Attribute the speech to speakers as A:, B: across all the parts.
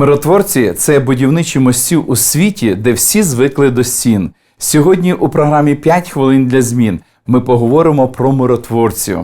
A: Миротворці це будівничі мостів у світі, де всі звикли до стін. Сьогодні у програмі «5 хвилин для змін ми поговоримо про миротворців.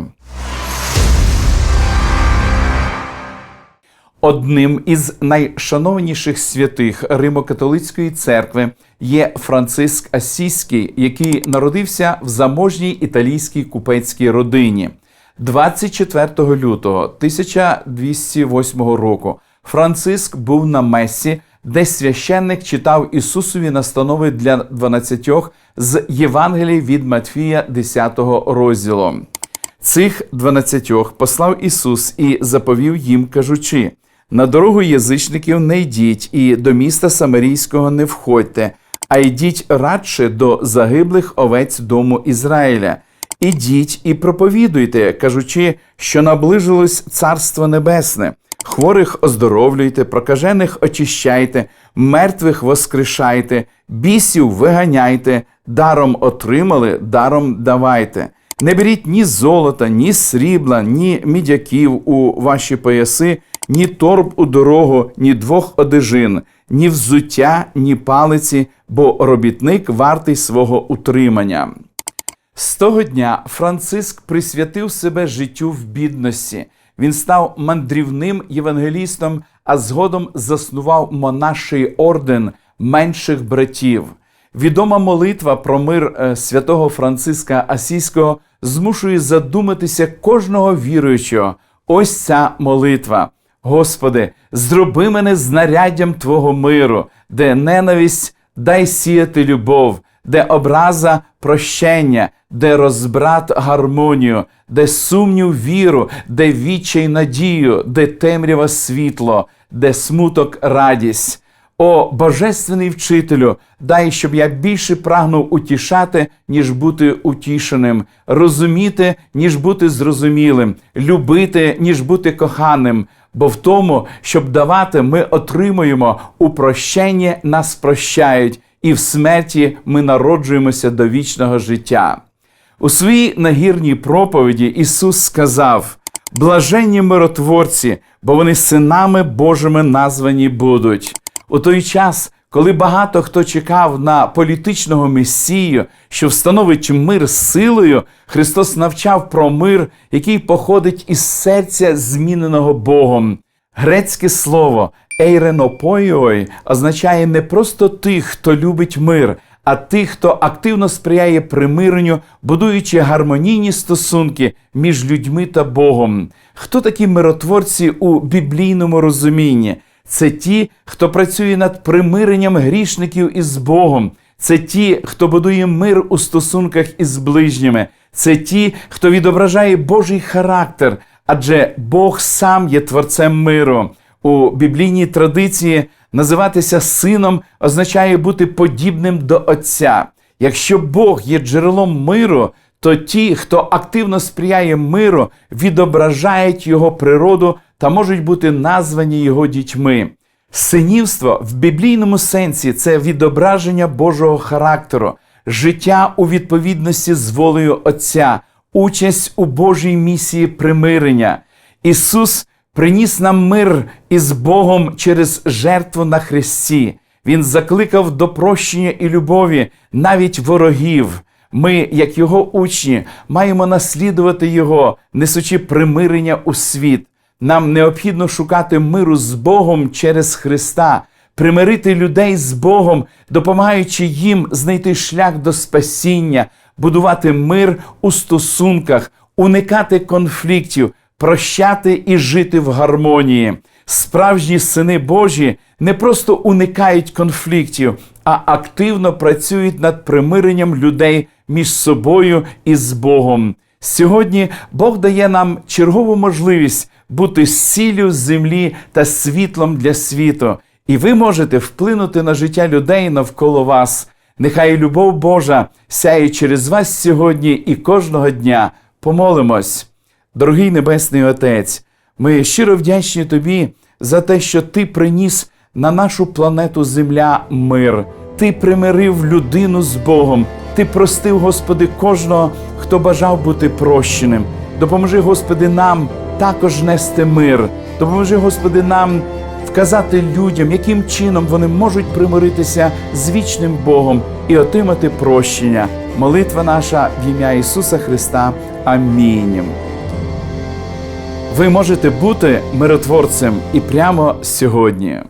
A: Одним із найшанованіших святих Римо-католицької церкви є Франциск Асійський, який народився в заможній італійській купецькій родині. 24 лютого 1208 року Франциск був на месі, де священник читав Ісусові настанови для 12 з Євангелії від Матфія 10 розділу. Цих дванадцятьох послав Ісус і заповів їм, кажучи: на дорогу язичників не йдіть, і до міста Самарійського не входьте, а йдіть радше до загиблих овець дому Ізраїля. Ідіть і проповідуйте, кажучи, що наближилось Царство Небесне. Хворих оздоровлюйте, прокажених очищайте, мертвих воскрешайте, бісів виганяйте, даром отримали, даром давайте. Не беріть ні золота, ні срібла, ні мідяків у ваші пояси, ні торб у дорогу, ні двох одежин, ні взуття, ні палиці, бо робітник вартий свого утримання. З того дня Франциск присвятив себе життю в бідності. Він став мандрівним євангелістом, а згодом заснував монаший орден менших братів. Відома молитва про мир е, святого Франциска Асійського змушує задуматися кожного віруючого. Ось ця молитва. Господи, зроби мене знаряддям Твого миру, де ненависть дай сіяти любов, де образа прощення, де розбрат гармонію, де сумнів віру, де відчай надію, де темрява світло, де смуток радість. О Божественний вчителю, дай, щоб я більше прагнув утішати, ніж бути утішеним, розуміти, ніж бути зрозумілим, любити, ніж бути коханим. Бо в тому, щоб давати, ми отримуємо у прощенні нас прощають, і в смерті ми народжуємося до вічного життя. У своїй нагірній проповіді Ісус сказав: блаженні миротворці, бо вони синами Божими названі будуть. У той час, коли багато хто чекав на політичного месію, що встановить мир силою, Христос навчав про мир, який походить із серця, зміненого Богом. Грецьке слово ейренопойой означає не просто тих, хто любить мир, а тих, хто активно сприяє примиренню, будуючи гармонійні стосунки між людьми та Богом. Хто такі миротворці у біблійному розумінні? Це ті, хто працює над примиренням грішників із Богом. Це ті, хто будує мир у стосунках із ближніми. Це ті, хто відображає Божий характер, адже Бог сам є творцем миру. У біблійній традиції називатися сином означає бути подібним до Отця. Якщо Бог є джерелом миру, то ті, хто активно сприяє миру, відображають його природу та можуть бути названі його дітьми. Синівство в біблійному сенсі це відображення Божого характеру, життя у відповідності з волею Отця, участь у Божій місії примирення. Ісус приніс нам мир із Богом через жертву на Христі. Він закликав до прощення і любові навіть ворогів. Ми, як його учні, маємо наслідувати Його, несучи примирення у світ. Нам необхідно шукати миру з Богом через Христа, примирити людей з Богом, допомагаючи їм знайти шлях до спасіння, будувати мир у стосунках, уникати конфліктів, прощати і жити в гармонії. Справжні сини Божі не просто уникають конфліктів, а активно працюють над примиренням людей між собою і з Богом. Сьогодні Бог дає нам чергову можливість бути сіллю землі та світлом для світу, і ви можете вплинути на життя людей навколо вас. Нехай любов Божа сяє через вас сьогодні і кожного дня. Помолимось. Дорогий Небесний Отець, ми щиро вдячні Тобі за те, що Ти приніс на нашу планету Земля мир. Ти примирив людину з Богом. Ти простив, Господи, кожного, хто бажав бути прощеним. Допоможи, Господи, нам також нести мир. Допоможи, Господи, нам казати людям, яким чином вони можуть примиритися з вічним Богом і отримати прощення. Молитва наша в ім'я Ісуса Христа. Амінь. Ви можете бути миротворцем і прямо сьогодні.